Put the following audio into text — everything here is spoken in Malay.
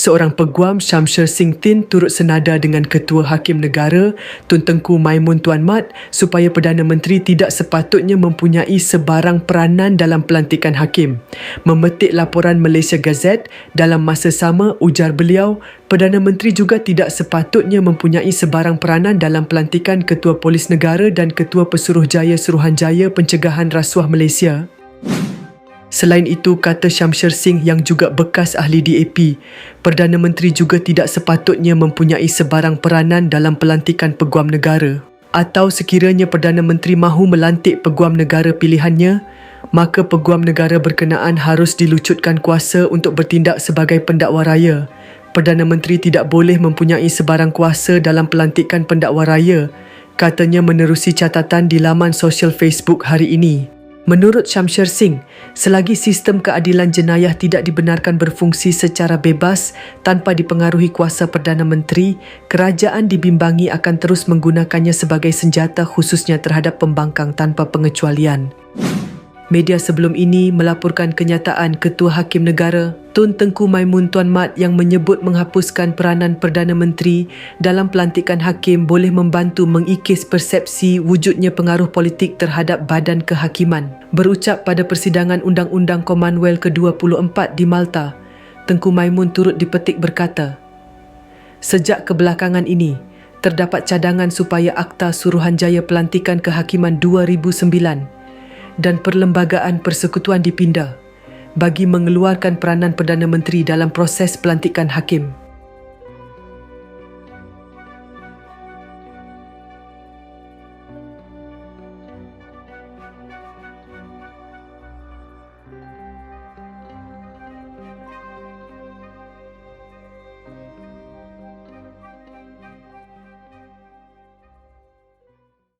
Seorang peguam Shamsher Singh Tin turut senada dengan Ketua Hakim Negara Tun Tengku Maimun Tuan Mat supaya Perdana Menteri tidak sepatutnya mempunyai sebarang peranan dalam pelantikan hakim. Memetik laporan Malaysia Gazette, dalam masa sama ujar beliau, Perdana Menteri juga tidak sepatutnya mempunyai sebarang peranan dalam pelantikan Ketua Polis Negara dan Ketua Pesuruhjaya Suruhanjaya Pencegahan Rasuah Malaysia. Selain itu, kata Shamsher Singh yang juga bekas ahli DAP, Perdana Menteri juga tidak sepatutnya mempunyai sebarang peranan dalam pelantikan peguam negara. Atau sekiranya Perdana Menteri mahu melantik peguam negara pilihannya, maka peguam negara berkenaan harus dilucutkan kuasa untuk bertindak sebagai pendakwa raya. Perdana Menteri tidak boleh mempunyai sebarang kuasa dalam pelantikan pendakwa raya, katanya menerusi catatan di laman sosial Facebook hari ini. Menurut Shamsher Singh, selagi sistem keadilan jenayah tidak dibenarkan berfungsi secara bebas tanpa dipengaruhi kuasa Perdana Menteri, kerajaan dibimbangi akan terus menggunakannya sebagai senjata khususnya terhadap pembangkang tanpa pengecualian. Media sebelum ini melaporkan kenyataan Ketua Hakim Negara Tun Tengku Maimun Tuan Mat yang menyebut menghapuskan peranan Perdana Menteri dalam pelantikan hakim boleh membantu mengikis persepsi wujudnya pengaruh politik terhadap badan kehakiman. Berucap pada persidangan Undang-Undang Commonwealth ke-24 di Malta, Tengku Maimun turut dipetik berkata, Sejak kebelakangan ini, terdapat cadangan supaya Akta Suruhanjaya Pelantikan Kehakiman 2009 dan Perlembagaan Persekutuan dipindah bagi mengeluarkan peranan Perdana Menteri dalam proses pelantikan hakim.